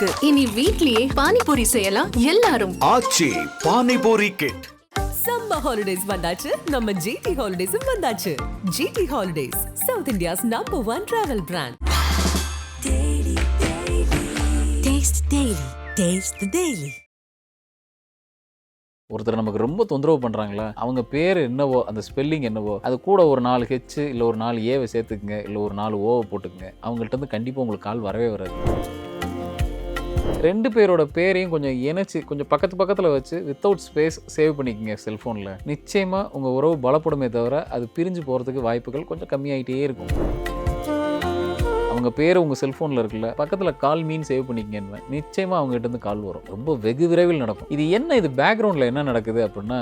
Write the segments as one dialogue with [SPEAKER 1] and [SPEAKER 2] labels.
[SPEAKER 1] இருக்கு. இனி வீட்லயே பானிபூரி செய்யலாம் எல்லாரும்.
[SPEAKER 2] Aachi panipuri kit
[SPEAKER 3] summer holidays வந்தாச்சு. நம்ம ஜிடி ஹாலிடேஸும் வந்தாச்சு. GT holidays south India's number one travel brand.
[SPEAKER 4] Taste the Daily.
[SPEAKER 5] ஒருத்தர் நமக்கு ரொம்ப தொந்தரவு பண்ணுறாங்களா அவங்க பேர் என்னவோ அந்த ஸ்பெல்லிங் என்னவோ அது கூட ஒரு நாலு ஹெச் இல்லை ஒரு நாலு ஏவை சேர்த்துக்குங்க இல்லை ஒரு நாலு ஓவை போட்டுக்குங்க. அவங்கள்ட்ட இருந்து கண்டிப்பாக உங்களுக்கு கால் வரவே வராது. ரெண்டு பேரோட பேரையும் கொஞ்சம் இணைச்சு கொஞ்சம் பக்கத்து பக்கத்தில் வச்சு வித்தவுட் ஸ்பேஸ் சேவ் பண்ணிக்கோங்க செல்ஃபோனில் நிச்சயமாக உங்கள் உறவு பலப்படுமே தவிர அது பிரிஞ்சு போகிறதுக்கு வாய்ப்புகள் கொஞ்சம் கம்மியாயிட்டே இருக்கும். அவங்க பேர் உங்கள் செல்ஃபோனில் இருக்குல்ல பக்கத்தில் கால் மீன் சேவ் பண்ணிக்கங்கன்னு. நிச்சயமாக அவங்ககிட்ட இருந்து கால் வரும். ரொம்ப வெகு விரைவில் நடக்கும். இது என்ன இது பேக்ரவுண்டில் என்ன நடக்குது அப்படின்னா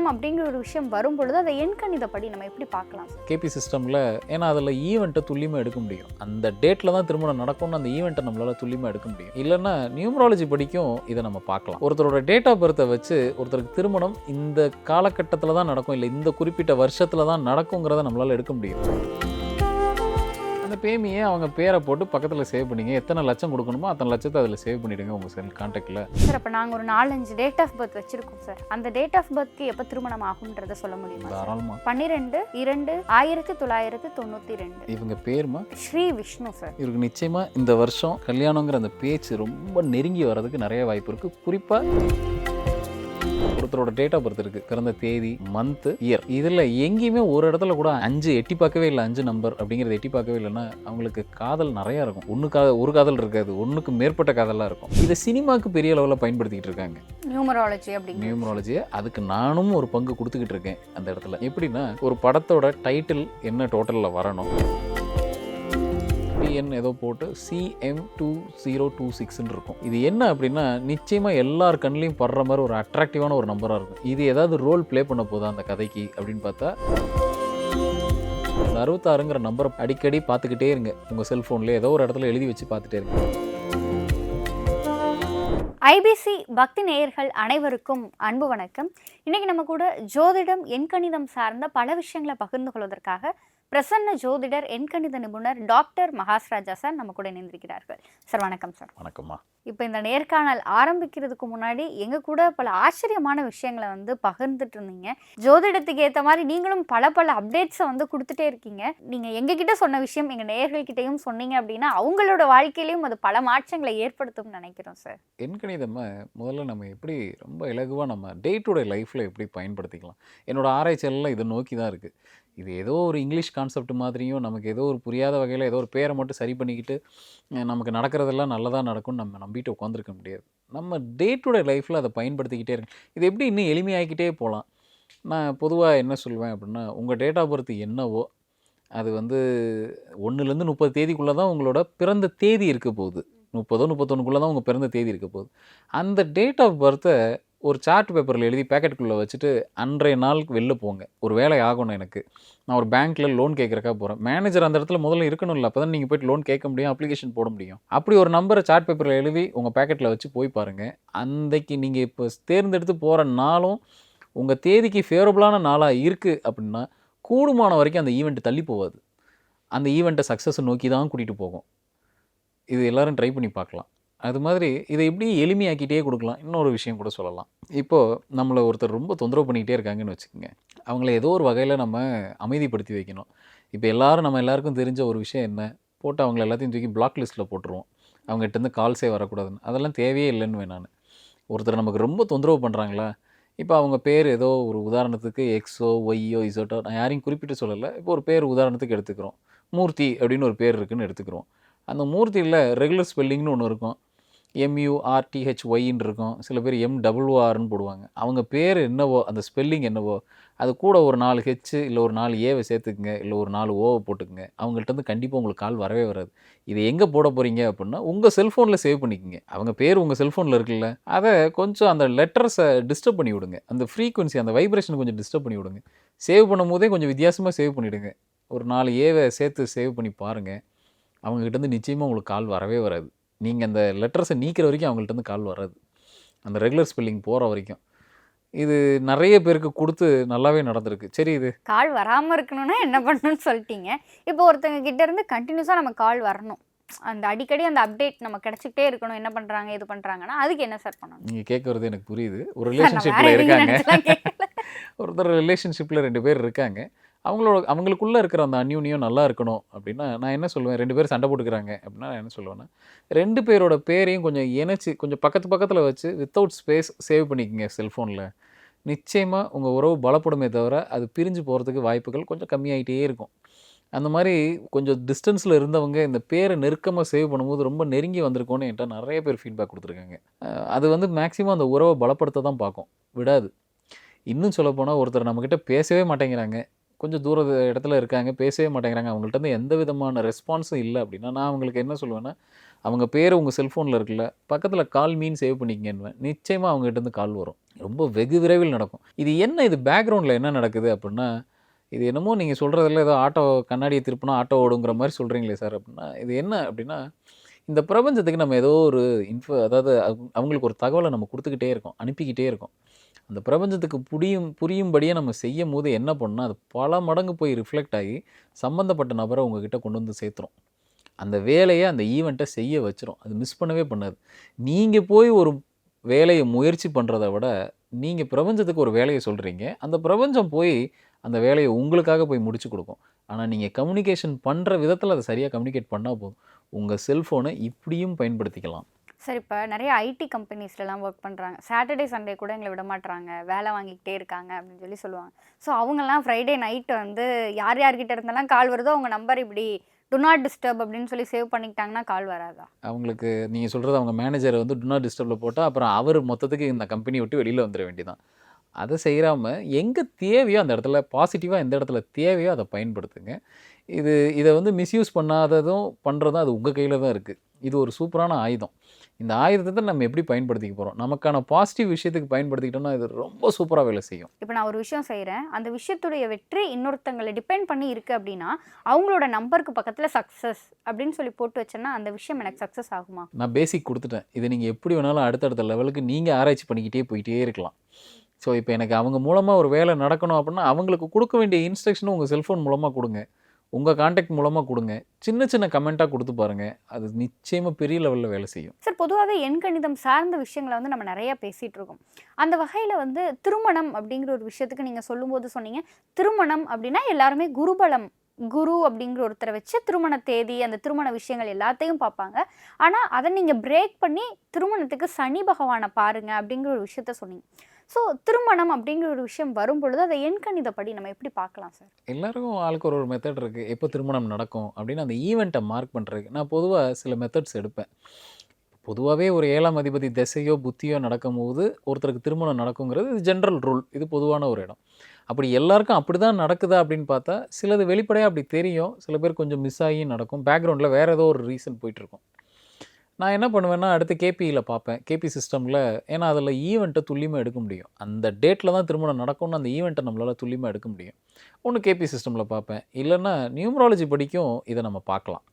[SPEAKER 6] திருமணம் அப்படிங்கிற ஒரு விஷயம் வரும் பொழுது அதை எண்கணிதப்படி நம்ம எப்படி பார்க்கலாம்?
[SPEAKER 5] கேபி சிஸ்டமில் ஏன்னா அதில் ஈவெண்ட்டை துல்லியமாக எடுக்க முடியும். அந்த டேட்டில் தான் திருமணம் நடக்கும்னு அந்த ஈவெண்ட்டை நம்மளால் துல்லியமாக எடுக்க முடியும். இல்லைன்னா நியூமராலஜி படிக்கும் இதை நம்ம பார்க்கலாம். ஒருத்தரோட டேட் ஆஃப் பர்த்தை வச்சு ஒருத்தருக்கு திருமணம் இந்த காலகட்டத்தில் தான் நடக்கும் இல்லை இந்த குறிப்பிட்ட வருஷத்தில் தான் நடக்குங்கிறத நம்மளால் எடுக்க முடியும். பேமியை அவங்க பேரை போட்டு பக்கத்தில் சேவ் பண்ணிங்க. எத்தனை லட்சம் கொடுக்கணுமோ அத்தனை லட்சத்தை அதில் சேவ் பண்ணிவிடுங்க உங்கள் செல் கான்டாக்டில்
[SPEAKER 6] சார் அப்போ நாங்கள் ஒரு நாலஞ்சு டேட் ஆஃப் பர்த் வச்சிருக்கோம் சார் அந்த டேட் ஆஃப் பர்த்க்கு எப்போ திருமணம் ஆகுன்றத சொல்ல முடியுமா
[SPEAKER 5] தாராளமாக
[SPEAKER 6] பன்னிரெண்டு இரண்டு ஆயிரத்தி தொள்ளாயிரத்தி தொண்ணூற்றி ரெண்டு
[SPEAKER 5] இவங்க பேருமா?
[SPEAKER 6] ஸ்ரீ விஷ்ணு சார்
[SPEAKER 5] இவருக்கு நிச்சயமாக இந்த வருஷம் கல்யாணங்கிற அந்த பேச்சு ரொம்ப நெருங்கி வர்றதுக்கு நிறைய வாய்ப்பு இருக்குது குறிப்பாக ஒருத்தரோட டேட் ஆஃப் பர்த் இருக்குது பிறந்த தேதி மந்த் இயர் இதில் எங்கேயுமே ஒரு இடத்துல கூட அஞ்சு எட்டி பார்க்கவே இல்லை அஞ்சு நம்பர் அப்படிங்கிறத எட்டி பார்க்கவே இல்லைன்னா அவங்களுக்கு காதல் நிறையா இருக்கும். ஒன்று கா ஒரு காதல் இருக்காது. ஒன்றுக்கு மேற்பட்ட காதலாக இருக்கும். இதை சினிமாவுக்கு பெரிய அளவில் பயன்படுத்திக்கிட்டு இருக்காங்க.
[SPEAKER 6] நியூமராலஜி அப்படிங்கிற
[SPEAKER 5] நியூமராலஜியை அதுக்கு நானும் ஒரு பங்கு கொடுத்துக்கிட்டு இருக்கேன் அந்த இடத்துல. எப்படின்னா ஒரு படத்தோட டைட்டில் என்ன டோட்டலில் வரணும்? பிஎன் ஏதோ போட்டு C M two zero two சிக்ஸ்ன்னு இருக்கும் இது என்ன அப்படின்னா நிச்சயமாக எல்லார் கண்ணிலையும் படுற மாதிரி ஒரு அட்ராக்டிவான ஒரு நம்பராக இருக்கும். இது ஏதாவது ரோல் ப்ளே பண்ண போதா அந்த கதைக்கு அப்படின்னு பார்த்தா இந்த அறுபத்தாறுங்கிற நம்பரை அடிக்கடி பார்த்துக்கிட்டே இருங்க. உங்கள் செல்ஃபோனில் ஏதோ ஒரு இடத்துல எழுதி வச்சு பார்த்துட்டே இருங்க.
[SPEAKER 6] ஐபிசி பக்தி நேயர்கள் அனைவருக்கும் அன்பு வணக்கம். இன்னைக்கு நம்ம கூட ஜோதிடம் எண்கணிதம் சார்ந்த பல விஷயங்களை பகிர்ந்து கொள்வதற்காக பிரசன்ன ஜோதிடர் எண்கணித நிபுணர் டாக்டர் மகாஸ்ராஜா சார் நம்ம கூட இணைந்திருக்கிறார்கள். சார் வணக்கம் சார்.
[SPEAKER 5] வணக்கம்மா.
[SPEAKER 6] இப்போ இந்த நேர்காணல் ஆரம்பிக்கிறதுக்கு முன்னாடி எங்க கூட பல ஆச்சரியமான விஷயங்களை வந்து பகிர்ந்துட்டு இருந்தீங்க ஜோதிடத்துக்கு ஏற்ற மாதிரி நீங்களும் பல பல அப்டேட்ஸை வந்து கொடுத்துட்டே இருக்கீங்க. நீங்க எங்ககிட்ட சொன்ன விஷயம் எங்க நேயர்கள்கிட்டயும் சொன்னீங்க அப்படின்னா அவங்களோட வாழ்க்கையிலையும் அது பல மாற்றங்களை ஏற்படுத்தும்னு நினைக்கிறோம் சார்.
[SPEAKER 5] எண்கணிதமை முதல்ல நம்ம எப்படி ரொம்ப இலகுவாக நம்ம டே டு டே லைஃப்பில் எப்படி பயன்படுத்திக்கலாம். என்னோட ஆராய்ச்சியெல்லாம் இதை நோக்கி தான் இருக்குது இது ஏதோ ஒரு இங்கிலீஷ் கான்செப்ட் மாதிரியும் நமக்கு ஏதோ ஒரு புரியாத வகையில் ஏதோ ஒரு பேரை மட்டும் சரி பண்ணிக்கிட்டு நமக்கு நடக்கிறதெல்லாம் நல்லதாக நடக்கும்னு நம்ம நம்பிட்டு உட்காந்துருக்க முடியாது. நம்ம டே டு டே லைஃப்பில் அதை பயன்படுத்திக்கிட்டே இருக்கு இது எப்படி இன்னும் எளிமையாகிக்கிட்டே போகலாம் நான் பொதுவாக என்ன சொல்லுவேன் அப்படின்னா உங்கள் டேட் ஆஃப் பர்த் என்னவோ அது வந்து ஒன்றுலேருந்து முப்பது தேதிக்குள்ளே தான் உங்களோட பிறந்த தேதி இருக்க போகுது. முப்பதோ முப்பத்தொன்னுக்குள்ளே தான் உங்கள் பிறந்த தேதி இருக்க போகுது. அந்த டேட் ஆஃப் பர்த்தை ஒரு சார்ட் பேப்பரில் எழுதி பேக்கெட்டுக்குள்ளே வச்சுட்டு அன்றைய நாளுக்கு வெளில போங்க. ஒரு வேலை ஆகணும் எனக்கு. நான் ஒரு பேங்க்கில் லோன் கேட்குறக்கா போகிறேன் மேனேஜர் அந்த இடத்துல முதல்ல இருக்கணும்ல அப்போ தான் நீங்கள் போய்ட்டு லோன் கேட்க முடியும் அப்ளிகேஷன் போட முடியும். அப்படி ஒரு நம்பரை சார்ட் பேப்பரில் எழுதி உங்கள் பேக்கெட்டில் வச்சு போய் பாருங்கள் அன்றைக்கு நீங்கள் இப்போ தேர்ந்தெடுத்து போகிற நாளும் உங்கள் தேதிக்கு ஃபேவரபுளான நாளாக இருக்குது அப்படின்னா கூடுமான வரைக்கும் அந்த ஈவெண்ட்டு தள்ளி போகாது. அந்த ஈவெண்ட்டை சக்ஸஸை நோக்கி தான் கூட்டிகிட்டு போகும். இது எல்லோரும் ட்ரை பண்ணி பார்க்கலாம். அது மாதிரி இதை எப்படி எளிமையாக்கிட்டே கொடுக்கலாம். இன்னொரு விஷயம் கூட சொல்லலாம். இப்போது நம்மளை ஒருத்தர் ரொம்ப தொந்தரவு பண்ணிக்கிட்டே இருக்காங்கன்னு வச்சுக்கோங்க. அவங்கள ஏதோ ஒரு வகையில் நம்ம அமைதிப்படுத்தி வைக்கணும். இப்போ எல்லாரும் நம்ம எல்லாருக்கும் தெரிஞ்ச ஒரு விஷயம் என்ன? போட்டு அவங்கள எல்லாத்தையும் தூக்கி பிளாக் லிஸ்ட்டில் போட்டுருவோம். அவங்ககிட்டருந்து கால்ஸே வரக்கூடாதுன்னு. அதெல்லாம் தேவையே இல்லைன்னு நான். ஒருத்தர் நமக்கு ரொம்ப தொந்தரவு பண்ணுறாங்களா இப்போ அவங்க பேர் ஏதோ ஒரு உதாரணத்துக்கு எக்ஸோ ஒய்யோ இசோட்டோ நான் யாரையும் குறிப்பிட்டு சொல்லலை. இப்போ ஒரு பேர் உதாரணத்துக்கு எடுத்துக்கிறோம். மூர்த்தி அப்படின்னு ஒரு பேர் இருக்குன்னு எடுத்துக்கிறோம். அந்த மூர்த்தியில் ரெகுலர் ஸ்பெல்லிங்னு ஒன்று இருக்கும். எம்யூஆர்டிஹெச்ஒய்ன்னு இருக்கும். சில பேர் எம் டபுள்யூஆர்னு போடுவாங்க. அவங்க பேர் என்னவோ அந்த ஸ்பெல்லிங் என்னவோ அது கூட ஒரு நாலு ஹெச் இல்லை ஒரு நாலு ஏவை சேர்த்துக்குங்க இல்லை ஒரு நாலு ஓவை போட்டுக்குங்க. அவங்கள்ட்ட இருந்து கண்டிப்பாக உங்களுக்கு கால் வரவே வராது. இது எங்கே போட போகிறீங்க அப்படின்னா உங்கள் செல்ஃபோனில் சேவ் பண்ணிக்கோங்க. அவங்க பேர் உங்கள் செல்ஃபோனில் இருக்குல்ல அதை கொஞ்சம் அந்த லெட்டர்ஸை டிஸ்டர்ப் பண்ணி விடுங்க. அந்த ஃப்ரீக்குவன்சி அந்த வைப்ரேஷன் கொஞ்சம் டிஸ்டர்ப் பண்ணி விடுங்க. சேவ் பண்ணும்போதே கொஞ்சம் வித்தியாசமாக சேவ் பண்ணிவிடுங்க ஒரு நாலு ஏவை சேர்த்து சேவ் பண்ணி பாருங்கள் அவங்ககிட்டருந்து நிச்சயமாக உங்களுக்கு கால் வரவே வராது. நீங்கள் அந்த லெட்டர்ஸை நீக்கிற வரைக்கும் அவங்கள்ட்ட கால் வராது. அந்த ரெகுலர் ஸ்பெல்லிங் போகிற வரைக்கும். இது நிறைய பேருக்கு கொடுத்து நல்லாவே நடந்திருக்கு. சரி இது.
[SPEAKER 6] கால் வராமல் இருக்கணும்னா என்ன பண்ணணும்னு சொல்லிட்டீங்க. இப்போ ஒருத்தங்க கிட்ட இருந்து கண்டினியூஸாக நம்ம கால் வரணும். அந்த அடிக்கடி அந்த அப்டேட் நம்ம கிடைச்சிக்கிட்டே இருக்கணும். என்ன பண்றாங்க இது பண்றாங்கன்னா அதுக்கு என்ன சார் பண்ணணும்?
[SPEAKER 5] நீங்கள் கேட்குறது எனக்கு புரியுது. ஒரு ரிலேஷன்ஷிப்பில் இருக்காங்க. ஒருத்தர் ரிலேஷன்ஷிப்பில் ரெண்டு பேர் இருக்காங்க. அவங்களோட அவங்களுக்குள்ளே இருக்கிற அந்த அந்யூனியம் நல்லா இருக்கணும் அப்படின்னா நான் என்ன சொல்லுவேன்? ரெண்டு பேரும் சண்டை போட்டுக்கிறாங்க அப்படின்னா நான் என்ன சொல்லுவேன்னா ரெண்டு பேரோட பேரையும் கொஞ்சம் இணைச்சி கொஞ்சம் பக்கத்து பக்கத்தில் வச்சு வித்தவுட் ஸ்பேஸ் சேவ் பண்ணிக்கோங்க செல்ஃபோனில் நிச்சயமாக உங்கள் உறவு பலப்படுமே தவிர அது பிரிஞ்சு போகிறதுக்கு வாய்ப்புகள் கொஞ்சம் கம்மியாகிட்டே இருக்கும். அந்த மாதிரி கொஞ்சம் டிஸ்டன்ஸில் இருந்தவங்க இந்த பேரை நெருக்கமாக சேவ் பண்ணும்போது ரொம்ப நெருங்கி வந்திருக்கோன்னு என்கிட்ட நிறைய பேர் ஃபீட்பேக் கொடுத்துருக்காங்க. அது வந்து மேக்ஸிமம் அந்த உறவை பலப்படுத்த தான் பார்க்கும். விடாது. இன்னும் சொல்லப்போனால் ஒருத்தர் நம்மக்கிட்ட பேசவே மாட்டேங்கிறாங்க. கொஞ்சம் தூர இடத்துல இருக்காங்க பேசவே மாட்டேங்கிறாங்க. அவங்கள்ட்ட இருந்து எந்த விதமான ரெஸ்பான்ஸும் இல்லை அப்படின்னா நான் அவங்களுக்கு என்ன சொல்லுவேன்னா அவங்க பேர் உங்கள் செல்ஃபோனில் இருக்குல்ல பக்கத்தில் கால் மீன் சேவ் பண்ணிக்கங்கன்னு நிச்சயமாக அவங்ககிட்டருந்து கால் வரும். ரொம்ப வெகு விரைவில் நடக்கும். இது என்ன இது பேக்ரவுண்டில் என்ன நடக்குது அப்படின்னா இது என்னமோ நீங்கள் சொல்கிறதில்ல ஏதோ ஆட்டோ கண்ணாடியை திருப்பினா ஆட்டோ ஓடுங்கிற மாதிரி சொல்கிறீங்களே சார் அப்படின்னா இது என்ன அப்படின்னா இந்த பிரபஞ்சத்துக்கு நம்ம ஏதோ ஒரு இன்ஃபோ அதாவது அவங்க- அவங்களுக்கு ஒரு தகவலை நம்ம கொடுத்துக்கிட்டே இருக்கோம் அனுப்பிக்கிட்டே இருக்கோம். அந்த பிரபஞ்சத்துக்கு புரியும் புரியும்படியே நம்ம செய்யும் போது என்ன பண்ணால் அது பல மடங்கு போய் ரிஃப்ளெக்ட் ஆகி சம்மந்தப்பட்ட நபரை உங்ககிட்ட கொண்டு வந்து சேர்த்துரும். அந்த வேலையை அந்த ஈவெண்ட்டை செய்ய வச்சிரும். அது மிஸ் பண்ணவே பண்ணாது. நீங்கள் போய் ஒரு வேலையை முயற்சி பண்ணுறத விட நீங்கள் பிரபஞ்சத்துக்கு ஒரு வேலையை சொல்கிறீங்க அந்த பிரபஞ்சம் போய் அந்த வேலையை உங்களுக்காக போய் முடிச்சு கொடுக்கும். ஆனால் நீங்கள் கம்யூனிகேஷன் பண்ணுற விதத்தில் அதை சரியாக கம்யூனிகேட் பண்ணால் போதும். உங்கள் செல்ஃபோனை இப்படியும் பயன்படுத்திக்கலாம்.
[SPEAKER 6] சார் இப்போ நிறைய ஐடி கம்பெனிஸ்லலாம் ஒர்க் பண்ணுறாங்க சாட்டர்டே சண்டே கூட எங்களை விட மாட்டுறாங்க வேலை வாங்கிக்கிட்டே இருக்காங்க அப்படின்னு சொல்லி சொல்லுவாங்க. ஸோ அவங்கெல்லாம் ஃப்ரைடே நைட்டு வந்து யார் யார்கிட்ட இருந்தெல்லாம் கால் வருதோ அவங்க நம்பர் இப்படி டு நாட் டிஸ்டர்ப் அப்படின்னு சொல்லி சேவ் பண்ணிக்கிட்டாங்கன்னா கால் வராதா?
[SPEAKER 5] அவங்களுக்கு நீங்கள் சொல்கிறது அவங்க மேனேஜரை வந்து டு நாட் டிஸ்டர்பில் போட்டால் அப்புறம் அவர் மொத்தத்துக்கு இந்த கம்பெனி விட்டு வெளியில் வந்துட வேண்டியதான் அதை செய்யாம எங்கே தேவையோ அந்த இடத்துல பாசிட்டிவாக எந்த இடத்துல தேவையோ அதை பயன்படுத்துங்க. இது இதை வந்து மிஸ்யூஸ் பண்ணாததும் பண்ணுறதும் அது உங்கள் கையில் தான் இருக்குது இது ஒரு சூப்பரான ஆயுதம். இந்த ஆயுதத்தை நம்ம எப்படி பயன்படுத்திக்க போகிறோம் நமக்கான பாசிட்டிவ் விஷயத்துக்கு பயன்படுத்திக்கிட்டோம்னா இது ரொம்ப சூப்பராக வேலை செய்யும்.
[SPEAKER 6] இப்போ நான் ஒரு விஷயம் செய்கிறேன் அந்த விஷயத்துடைய வெற்றி இன்னொருத்தங்களை டிபெண்ட் பண்ணி இருக்குது அப்படின்னா அவங்களோட நம்பருக்கு பக்கத்தில் சக்ஸஸ் அப்படின்னு சொல்லி போட்டு வச்சேன்னா அந்த விஷயம் எனக்கு சக்ஸஸ் ஆகுமா?
[SPEAKER 5] நான் பேசிக் கொடுத்துட்டேன். இதை நீங்கள் எப்படி வேணாலும் அடுத்தடுத்த லெவலுக்கு நீங்கள் ஆராய்ச்சி பண்ணிக்கிட்டே போயிட்டே இருக்கலாம். ஸோ இப்போ எனக்கு அவங்க மூலமாக ஒரு வேலை நடக்கணும் அப்படின்னா அவங்களுக்கு கொடுக்க வேண்டிய இன்ஸ்ட்ரக்ஷனும் உங்கள் செல்ஃபோன் மூலமாக கொடுங்க. உங்கள் காண்டாக்ட் மூலமாக கொடுங்க. சின்ன சின்ன கமெண்ட்டாக கொடுத்து பாருங்கள் அது நிச்சயமாக பெரிய லெவலில் வேலை செய்யும்.
[SPEAKER 6] சார் பொதுவாகவே எண்கணிதம் சார்ந்த விஷயங்களை வந்து நம்ம நிறையா பேசிகிட்டு இருக்கோம். அந்த வகையில் வந்து திருமணம் அப்படிங்கிற ஒரு விஷயத்துக்கு நீங்கள் சொல்லும்போது சொன்னீங்க. திருமணம் அப்படின்னா எல்லாருமே குருபலம் குரு அப்படிங்கிற ஒருத்தரை வச்சு திருமண தேதி அந்த திருமண விஷயங்கள் எல்லாத்தையும் பார்ப்பாங்க. ஆனால் அதை நீங்கள் பிரேக் பண்ணி திருமணத்துக்கு சனி பகவானை பாருங்க அப்படிங்கிற ஒரு விஷயத்த சொன்னீங்க. ஸோ திருமணம் அப்படிங்கிற ஒரு விஷயம் வரும் பொழுது அதை எண்கணிதப்படி நம்ம எப்படி பார்க்கலாம் சார்
[SPEAKER 5] எல்லாருக்கும் ஆளுக்கு ஒரு ஒரு மெத்தட் இருக்குது எப்போ திருமணம் நடக்கும் அப்படின்னு அந்த ஈவெண்ட்டை மார்க் பண்ணுறதுக்கு நான் பொதுவாக சில மெத்தட்ஸ் எடுப்பேன். பொதுவாகவே ஒரு ஏழாம் அதிபதி திசையோ புத்தியோ நடக்கும்போது ஒருத்தருக்கு திருமணம் நடக்குங்கிறது இது ஜென்ரல் ரூல் இது பொதுவான ஒரு இடம். அப்படி எல்லாருக்கும் அப்படி தான் நடக்குதா அப்படின்னு பார்த்தா சிலது வெளிப்படையாக அப்படி தெரியும். சில பேர் கொஞ்சம் மிஸ் ஆகி நடக்கும். பேக்ரவுண்டில் வேறு ஏதோ ஒரு ரீசன் போயிட்டுருக்கும் நான் என்ன பண்ணுவேன்னா அடுத்து கேபியில் பார்ப்பேன். கேபி சிஸ்டமில் ஏன்னா அதில் ஈவெண்ட்டை துல்லியமாக எடுக்க முடியும். அந்த டேட்டில் தான் திருமணம் நடக்கும்னு அந்த ஈவெண்ட்டை நம்மளால் துல்லியமாக எடுக்க முடியும். ஒன்று கேபி சிஸ்டமில் பார்ப்பேன். இல்லைன்னா நியூமராலஜி படிக்கும் இதை நம்ம பார்க்கலாம்.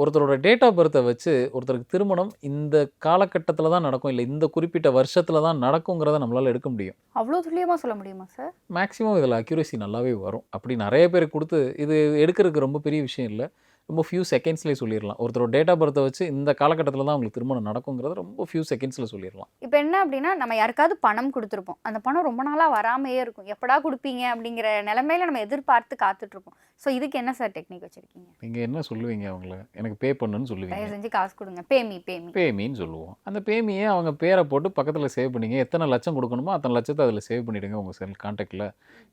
[SPEAKER 5] ஒருத்தரோட டேட் ஆஃப் பர்த்தை வச்சு ஒருத்தருக்கு திருமணம் இந்த காலகட்டத்தில் தான் நடக்கும் இல்லை இந்த குறிப்பிட்ட வருஷத்தில் தான் நடக்குங்கிறத நம்மளால் எடுக்க முடியும்.
[SPEAKER 6] அவ்வளோ துல்லியமாக சொல்ல முடியுமா சார்
[SPEAKER 5] மேக்ஸிமம் இதில் அக்யூரேசி நல்லாவே வரும். அப்படி நிறைய பேர் கொடுத்து இது எடுக்கிறதுக்கு ரொம்ப பெரிய விஷயம் இல்லை. ரொம்ப ஃபியூ செகண்ட்ஸ்லேயே சொல்லிடலாம் ஒருத்தரோட டேட் ஆஃப் பர்த்தை வச்சு இந்த காலகட்டத்தில் தான் அவங்களுக்கு திருமணம் நடக்குங்கிறத ரொம்ப ஃபியூ செகண்ட்ஸில் சொல்லிடலாம்
[SPEAKER 6] இப்போ என்ன அப்படின்னா நம்ம யாருக்காவது பணம் கொடுத்துருப்போம். அந்த பணம் ரொம்ப நாளாக வராமையே இருக்கும். எப்படா கொடுப்பீங்க அப்படிங்கிற நிலமையில நம்ம எதிர்பார்த்து காத்துட்ருப்போம் ஸோ இதுக்கு என்ன சார் டெக்னிக் வச்சுருக்கீங்க?
[SPEAKER 5] நீங்கள் என்ன சொல்லுவீங்க அவங்கள? எனக்கு பே பண்ணுன்னு சொல்லுவீங்க.
[SPEAKER 6] செஞ்சு காசு கொடுங்க. பேமி பேமி
[SPEAKER 5] பேமின்னு சொல்லுவோம். அந்த பேமியை அவங்க பேரை போட்டு பக்கத்தில் சேவ் பண்ணிங்க. எத்தனை லட்சம் கொடுக்கணுமோ அத்தனை லட்சத்தை அதில் சேவ் பண்ணிவிடுங்க உங்கள் செல் கான்டாக்டில்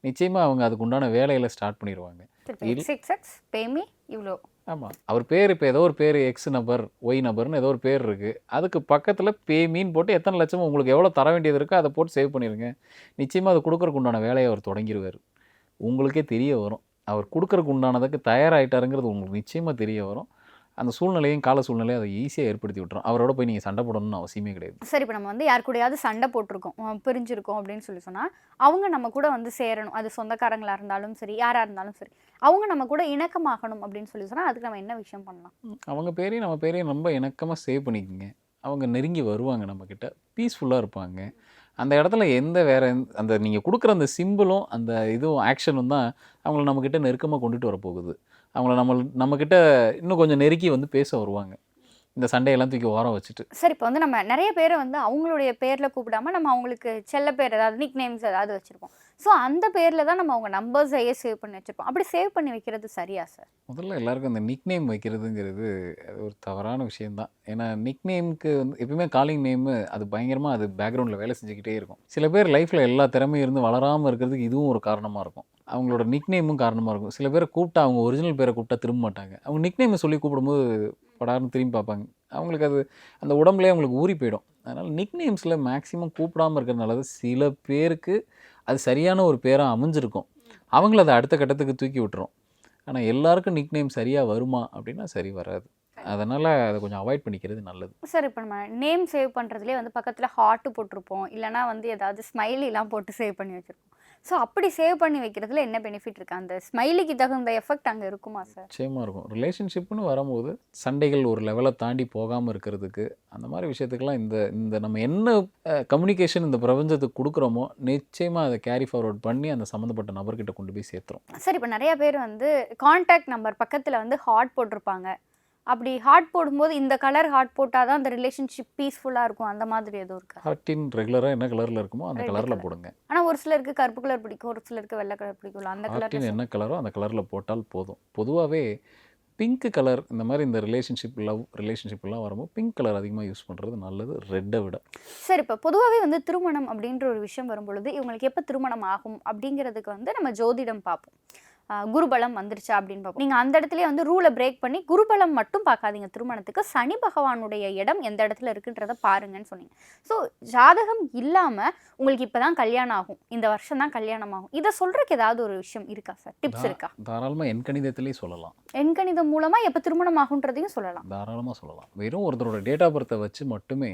[SPEAKER 5] நிச்சயமாக அவங்க அதுக்கு உண்டான வேலையில் ஸ்டார்ட் பண்ணிடுவாங்க
[SPEAKER 6] இவ்வளோ
[SPEAKER 5] ஆமாம் அவர் பேர் இப்போ ஏதோ ஒரு பேர் எக்ஸ் நபர் ஒய் நபர்னு ஏதோ ஒரு பேர் இருக்குது அதுக்கு பக்கத்தில் பே மீன் போட்டு எத்தனை லட்சம் உங்களுக்கு எவ்வளோ தர வேண்டியது இருக்கோ அதை போட்டு சேவ் பண்ணிடுங்க நிச்சயமாக அது கொடுக்கறக்கு உண்டான வேலையை அவர் தொடங்கிடுவார் உங்களுக்கே தெரிய வரும். அவர் கொடுக்கறக்கு உண்டானதுக்கு தயாராகிட்டாருங்கிறது உங்களுக்கு நிச்சயமாக தெரிய வரும். அந்த சூழ்நிலையும் கால சூழ்நிலையும் அதை ஈஸியாக ஏற்படுத்தி விட்டுரும். அவரோட போய் நீங்கள் சண்டை போடணும்னு அவசியமே கிடையாது.
[SPEAKER 6] சரி இப்போ நம்ம வந்து யார் கூடயாவது சண்டை போட்டிருக்கோம் பிரிஞ்சிருக்கோம் அப்படின்னு சொல்லி சொன்னால் அவங்க நம்ம கூட வந்து சேரணும். அது சொந்தக்காரங்களா இருந்தாலும் சரி யாராக இருந்தாலும் சரி அவங்க நம்ம கூட இணக்கமாகணும் அப்படின்னு சொல்லி சொன்னால் அதுக்கு நம்ம என்ன விஷயம் பண்ணலாம்?
[SPEAKER 5] அவங்க பேரையும் நம்ம பேரையும் ரொம்ப இணக்கமாக சேவ் பண்ணிக்கோங்க. அவங்க நெருங்கி வருவாங்க நம்மக்கிட்ட பீஸ்ஃபுல்லாக இருப்பாங்க. அந்த இடத்துல எந்த வேற அந்த நீங்கள் கொடுக்குற அந்த சிம்பிளும் அந்த இதுவும் ஆக்ஷனும் தான் அவங்கள நம்மக்கிட்ட நெருக்கமாக கொண்டுட்டு வர போகுது அவங்கள நம்ம நம்மக்கிட்ட இன்னும் கொஞ்சம் நெருக்கி வந்து பேச வருவாங்க. இந்த சண்டையெல்லாம் தூக்கி ஓரம் வச்சுட்டு.
[SPEAKER 6] சார் இப்போ வந்து நம்ம நிறைய பேரை வந்து அவங்களுடைய பேர்ல கூப்பிடாம நம்ம அவங்களுக்கு செல்ல பேர் ஏதாவது நிக் நேம்ஸ் ஏதாவது வச்சிருப்போம். ஸோ அந்த பேர்ல தான் நம்ம அவங்க நம்பர்ஸையே சேவ் பண்ணி வச்சிருப்போம். அப்படி சேவ் பண்ணி வைக்கிறது சரியா சார்
[SPEAKER 5] முதல்ல எல்லாருக்கும் அந்த நிக் நேம் வைக்கிறதுங்கிறது ஒரு தவறான விஷயம்தான். ஏன்னா நிக் நேமுக்கு வந்து எப்பயுமே காலிங் நேமு அது பயங்கரமாக அது பேக்ரவுண்டில் வேலை செஞ்சுக்கிட்டே இருக்கும். சில பேர் லைஃப்பில் எல்லா திறமையும் இருந்து வளராமல் இருக்கிறதுக்கு இதுவும் ஒரு காரணமாக இருக்கும். அவங்களோட நிக் நேமும் காரணமாக இருக்கும். சில பேரை கூப்பிட்டா அவங்க ஒரிஜினல் பேரை கூப்பிட்டா திரும்ப மாட்டாங்க. அவங்க நிக்நேமை சொல்லி கூப்பிடும்போது படார்னு திரும்பி பார்ப்பாங்க. அவங்களுக்கு அது அந்த உடம்புலேயே அவங்களுக்கு ஊறி போயிடும். அதனால் நிக் நேம்ஸில் மேக்ஸிமம் கூப்பிடாமல் இருக்கிறதுனால தான் சில பேருக்கு அது சரியான ஒரு பேராக அமைஞ்சிருக்கும். அவங்கள அதை அடுத்த கட்டத்துக்கு தூக்கி விட்டுரும். ஆனால் எல்லாருக்கும் நிக் நேம் சரியாக வருமா அப்படின்னா சரி வராது. அதனால் அதை கொஞ்சம் அவாய்ட் பண்ணிக்கிறது நல்லது.
[SPEAKER 6] சார் இப்போ நம்ம நேம் சேவ் பண்ணுறதுலேயே வந்து பக்கத்தில் ஹார்ட் போட்டிருப்போம். இல்லைனா வந்து ஏதாவது ஸ்மைலிலாம் போட்டு சேவ் பண்ணி வச்சுருப்போம். ஸோ அப்படி சேவ் பண்ணி வைக்கிறதுல என்ன பெனிஃபிட் இருக்கு? அந்த ஸ்மைலிக்கு தகுந்த எஃபெக்ட் அங்கே இருக்குமா சார்
[SPEAKER 5] நிச்சயமாக இருக்கும். ரிலேஷன்ஷிப்னு வரும்போது சண்டைகள் ஒரு லெவலை தாண்டி போகாமல் இருக்கிறதுக்கு அந்த மாதிரி விஷயத்துக்கெல்லாம் இந்த இந்த நம்ம என்ன கம்யூனிகேஷன் இந்த பிரபஞ்சத்துக்கு கொடுக்குறோமோ நிச்சயமாக அதை கேரி ஃபார்வர்ட் பண்ணி அந்த சம்மந்தப்பட்ட நபர்கிட்ட கொண்டு போய் சேர்த்துரும்.
[SPEAKER 6] சார் இப்போ நிறைய பேர் வந்து காண்டாக்ட் நம்பர் பக்கத்தில் வந்து ஹார்ட் போட்டிருப்பாங்க. அப்படி ஹார்ட் போடும்போது இந்த கலர் ஹார்ட் போட்டால் தான் அந்த ரிலேஷன்ஷிப் பீஸ்ஃபுல்லாக இருக்கும். அந்த மாதிரி எதுவும் இருக்கா?
[SPEAKER 5] ஹார்ட்டின் ரெகுலராக என்ன கலரில் இருக்குமோ அந்த கலரில். போடுங்க.
[SPEAKER 6] ஆனால் ஒரு சிலருக்கு கருப்பு கலர் பிடிக்கும் ஒரு சிலருக்கு வெள்ளை கலர் பிடிக்கும்ல அந்த கலர்
[SPEAKER 5] என்ன கலரோ அந்த கலரில் போட்டால் போதும். பொதுவாகவே பிங்க் கலர் இந்த மாதிரி இந்த ரிலேஷன்ஷிப் லவ் ரிலேஷன்ஷிப்லாம் வரும்போது பிங்க் கலர் அதிகமாக யூஸ் பண்ணுறது நல்லது ரெட்டை விட.
[SPEAKER 6] சரி இப்போ பொதுவாகவே வந்து திருமணம் அப்படின்ற ஒரு விஷயம் வரும்பொழுது இவங்களுக்கு எப்போ திருமணம் ஆகும் அப்படிங்கிறதுக்கு வந்து நம்ம ஜோதிடம் பார்ப்போம். குருபலம் வந்துருச்சா அப்படின்னு பார்ப்போம். நீங்கள் அந்த இடத்துலயே வந்து ரூலை பிரேக் பண்ணி குருபலம் மட்டும் பார்க்காதீங்க. திருமணத்துக்கு சனி பகவானுடைய இடம் எந்த இடத்துல இருக்குன்றத பாருங்கன்னு சொன்னீங்க. ஸோ ஜாதகம் இல்லாமல் உங்களுக்கு இப்போ தான் கல்யாணம் ஆகும். இந்த வருஷம் தான் கல்யாணம் ஆகும். இதை சொல்கிறதுக்கு ஏதாவது ஒரு விஷயம் இருக்கா சார் டிப்ஸ் இருக்கா?
[SPEAKER 5] தாராளமாக என் கணிதத்திலே சொல்லலாம்.
[SPEAKER 6] எண்கணிதம் மூலமாக எப்போ திருமணம் ஆகுன்றதையும் சொல்லலாம்.
[SPEAKER 5] தாராளமாக சொல்லலாம். வெறும் ஒருத்தரோட டேட் ஆஃப் பர்த்தை வச்சு மட்டுமே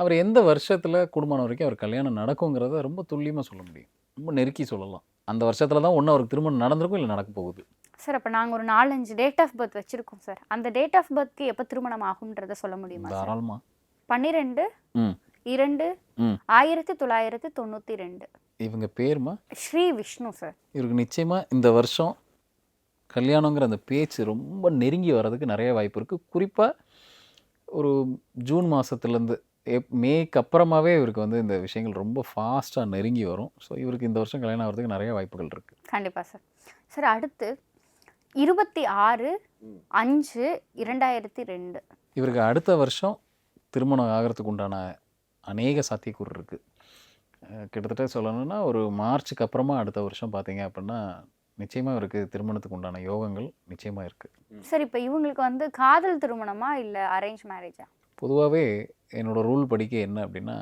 [SPEAKER 5] அவர் எந்த வருஷத்தில் குடும்பம் வரைக்கும் அவர் கல்யாணம் நடக்குங்கிறத ரொம்ப துல்லியமாக சொல்ல முடியும். ரொம்ப நெருக்கி சொல்லலாம். அந்த வருஷத்தில் தான் ஒன்று அவருக்கு திருமணம் நடந்திருக்கும் இல்லை நடக்க போகுது.
[SPEAKER 6] சார் அப்போ நாங்கள் ஒரு நாலஞ்சு டேட் ஆஃப் பர்த் வச்சுருக்கோம் சார். அந்த டேட் ஆஃப் பர்த்க்கு எப்போ திருமணம் ஆகுன்றதை சொல்ல முடியுமா சார்?
[SPEAKER 5] தாராளமாக
[SPEAKER 6] பன்னிரெண்டு இரண்டு. ஆயிரத்தி தொள்ளாயிரத்தி தொண்ணூற்றி ரெண்டு.
[SPEAKER 5] இவங்க பேருமா?
[SPEAKER 6] ஸ்ரீ விஷ்ணு சார்.
[SPEAKER 5] இவருக்கு நிச்சயமாக இந்த வருஷம் கல்யாணங்கிற அந்த பேச்சு ரொம்ப நெருங்கி வர்றதுக்கு நிறைய வாய்ப்பு இருக்குது குறிப்பாக ஒரு ஜூன் மாதத்துலேருந்து மேக்கு அப்புறமாவே இவருக்கு வந்து இந்த விஷயங்கள் ரொம்ப ஃபாஸ்ட்டாக நெருங்கி வரும். ஸோ இவருக்கு இந்த வருஷம் கல்யாணம் ஆகிறதுக்கு நிறைய வாய்ப்புகள் இருக்குது
[SPEAKER 6] கண்டிப்பாக சார் சார் அடுத்து இருபத்தி ஆறு அஞ்சு இரண்டாயிரத்தி ரெண்டு.
[SPEAKER 5] இவருக்கு அடுத்த வருஷம் திருமணம் ஆகிறதுக்கு உண்டான அநேக சாத்தியக்கூறு இருக்குது கிட்டத்தட்ட சொல்லணும்னா ஒரு மார்ச்சுக்கு அப்புறமா அடுத்த வருஷம் பார்த்தீங்க அப்படின்னா நிச்சயமாக இவருக்கு திருமணத்துக்கு உண்டான யோகங்கள் நிச்சயமாக இருக்குது
[SPEAKER 6] சார் இப்போ இவங்களுக்கு வந்து காதல் திருமணமா இல்லை அரேஞ்ச் மேரேஜா
[SPEAKER 5] பொதுவாகவே என்னோடய ரூல் படிக்க என்ன அப்படின்னா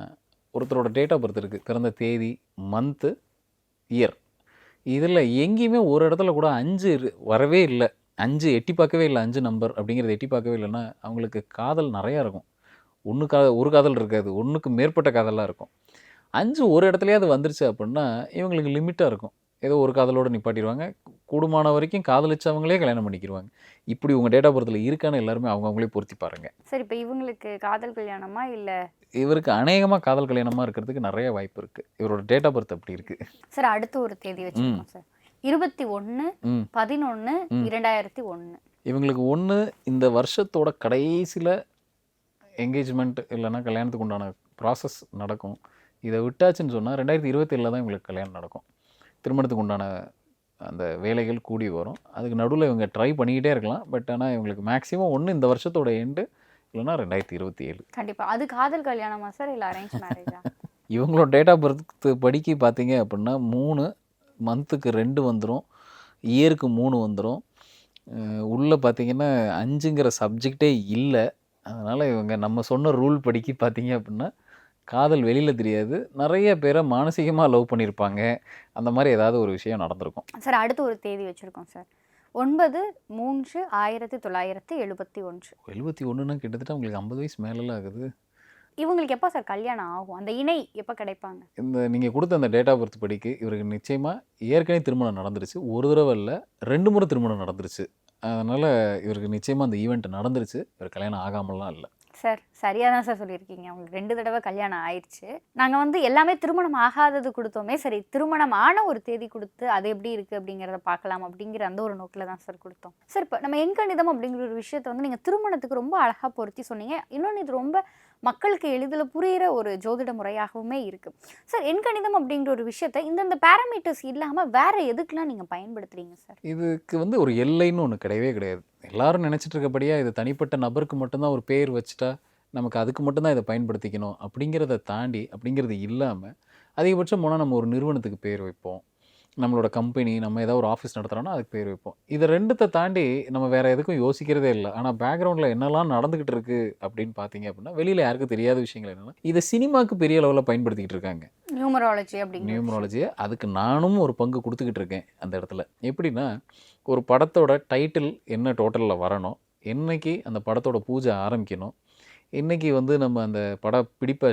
[SPEAKER 5] ஒருத்தரோட டேட் ஆஃப் பர்த் இருக்குது பிறந்த தேதி மந்த்து இயர் இதில் எங்கேயுமே ஒரு இடத்துல கூட அஞ்சு வரவே இல்லை. அஞ்சு எட்டி பார்க்கவே இல்லை அஞ்சு நம்பர் அப்படிங்கிறது எட்டி பார்க்கவே இல்லைன்னா அவங்களுக்கு காதல் நிறையா இருக்கும். ஒன்று கா ஒரு காதல் இருக்காது ஒன்றுக்கு மேற்பட்ட காதலாக இருக்கும். அஞ்சு ஒரு இடத்துலையாவது வந்துருச்சு அப்படின்னா இவங்களுக்கு லிமிட்டாக இருக்கும். ஏதோ ஒரு காதலோடு நிப்பாட்டிடுவாங்க. கூடுமான வரைக்கும் காதலிச்சவங்களே கல்யாணம் பண்ணிக்கிடுவாங்க இப்படி உங்கள் டேட் ஆஃப் பர்த்தில் இருக்கான்னு எல்லாருமே அவங்கவுங்களே பொருத்தி பாருங்கள்
[SPEAKER 6] சார் இப்போ இவங்களுக்கு காதல் கல்யாணமா இல்லை?
[SPEAKER 5] இவருக்கு அநேகமாக காதல் கல்யாணமாக இருக்கிறதுக்கு நிறைய வாய்ப்பு இருக்குது இவரோட டேட் ஆஃப் பர்த் அப்படி இருக்குது
[SPEAKER 6] சார் அடுத்து ஒரு தேதி வச்சுருக்கோம் சார். இருபத்தி ஒன்று பதினொன்று. இரண்டாயிரத்தி ஒன்று
[SPEAKER 5] இவங்களுக்கு ஒன்று இந்த வருஷத்தோட கடைசியில் என்கேஜ்மெண்ட் இல்லைன்னா கல்யாணத்துக்கு உண்டான ப்ராசஸ் நடக்கும். இதை விட்டாச்சுன்னு சொன்னால் ரெண்டாயிரத்தி இருபத்தேழில் தான் இவங்களுக்கு கல்யாணம் நடக்கும். திருமணத்துக்கு உண்டான அந்த வேலைகள் கூடி வரும். அதுக்கு நடுவில் இவங்க ட்ரை பண்ணிக்கிட்டே இருக்கலாம். பட் ஆனால் இவங்களுக்கு மேக்ஸிமம் ஒன்று இந்த வருஷத்தோட எண்டு இல்லைன்னா ரெண்டாயிரத்தி இருபத்தி ஏழு.
[SPEAKER 6] கண்டிப்பாக அது காதல் கல்யாணமா சார் இல்லை அரேஞ்ச் மேரேஜா
[SPEAKER 5] இவங்களோட டேட் ஆஃப் பர்த் படிக்க பார்த்தீங்க அப்படின்னா மூணு மந்த்துக்கு ரெண்டு வந்துடும் இயருக்கு மூணு வந்துடும் உள்ளே பார்த்தீங்கன்னா அஞ்சுங்கிற சப்ஜெக்டே இல்லை. அதனால் இவங்க நம்ம சொன்ன ரூல் படிக்க பார்த்தீங்க அப்படின்னா காதல் வெளியில் தெரியாது. நிறைய பேரை மானசீகமாக லவ் பண்ணியிருப்பாங்க அந்த மாதிரி ஏதாவது ஒரு விஷயம் நடந்திருக்கும்.
[SPEAKER 6] சார் அடுத்து ஒரு தேதி வச்சுருக்கோம் சார். ஒன்பது மூன்று ஆயிரத்தி தொள்ளாயிரத்தி எழுபத்தி ஒன்று.
[SPEAKER 5] எழுபத்தி ஒன்றுனா கிட்டத்தட்ட உங்களுக்கு ஐம்பது வயசு மேலெல்லாம் ஆகுது.
[SPEAKER 6] இவங்களுக்கு எப்போ சார் கல்யாணம் ஆகும்? அந்த இணை எப்போ கிடைப்பாங்க?
[SPEAKER 5] இந்த நீங்கள் கொடுத்த அந்த டேட் ஆஃப் பர்த் படிக்கு இவருக்கு நிச்சயமாக ஏற்கனவே திருமணம் நடந்துருச்சு. ஒரு தடவை இல்லை ரெண்டு முறை திருமணம் நடந்துருச்சு. அதனால் இவருக்கு நிச்சயமாக அந்த ஈவெண்ட் நடந்துருச்சு. இவர் கல்யாணம் ஆகாமலாம் இல்லை.
[SPEAKER 6] சார் சரியாக தான் சார் சொல்லியிருக்கீங்க. அவங்களுக்கு ரெண்டு தடவை கல்யாணம் ஆயிடுச்சு. நாங்கள் வந்து எல்லாமே திருமணம் ஆகாதது கொடுத்தோமே சரி திருமணம் ஆன ஒரு தேதி கொடுத்து அது எப்படி இருக்குது அப்படிங்கிறத பார்க்கலாம் அப்படிங்கிற அந்த ஒரு நோக்கில் தான் சார் கொடுத்தோம். சார் இப்போ நம்ம எண்கணிதம் அப்படிங்கிற ஒரு விஷயத்தை வந்து நீங்கள் திருமணத்துக்கு ரொம்ப அழகாக பொருத்தி சொன்னீங்க. இன்னொன்று இது ரொம்ப மக்களுக்கு எளிதில் புரிகிற ஒரு ஜோதிட முறையாகவுமே இருக்குது சார் எண்கணிதம் அப்படிங்கிற ஒரு விஷயத்தை இந்தந்த பேராமீட்டர்ஸ் இல்லாமல் வேறு எதுக்கெலாம் நீங்கள் பயன்படுத்துகிறீங்க சார்?
[SPEAKER 5] இதுக்கு வந்து ஒரு எல்லைன்னு ஒன்று கிடையவே கிடையாது. எல்லாரும் நினச்சிட்டு இருக்கபடியா இது தனிப்பட்ட நபருக்கு மட்டும்தான் ஒரு பேர் வச்சுட்டா நமக்கு அதுக்கு மட்டும்தான் இதை பயன்படுத்திக்கணும் அப்படிங்கிறத தாண்டி அப்படிங்கிறது இல்லாமல் அதிகபட்சம் போனால் நம்ம ஒரு நிறுவனத்துக்கு பேர் வைப்போம். நம்மளோட கம்பெனி நம்ம ஏதாவது ஒரு ஆஃபீஸ் நடத்துகிறோன்னா அதுக்கு பேர் வைப்போம். இதை ரெண்டுத்தை தாண்டி நம்ம வேறு எதுக்கும் யோசிக்கிறதே இல்லை. ஆனால் பேக்ரவுண்டில் என்னெல்லாம் நடந்துக்கிட்டு இருக்கு அப்படின்னு பார்த்தீங்க அப்படின்னா வெளியில் யாருக்கும் தெரியாத விஷயங்கள் என்னென்னா இதை சினிமாவுக்கு பெரிய அளவில் பயன்படுத்திக்கிட்டு இருக்காங்க.
[SPEAKER 6] நியூமராலஜி அப்படிங்கிற
[SPEAKER 5] நியூமராலஜியை அதுக்கு நானும் ஒரு பங்கு கொடுத்துக்கிட்டு இருக்கேன் அந்த இடத்துல. எப்படின்னா ஒரு படத்தோட டைட்டில் என்ன டோட்டலில் வரணும் என்னைக்கு அந்த படத்தோட பூஜை ஆரம்பிக்கணும் என்னைக்கு வந்து நம்ம அந்த பட பிடிப்பை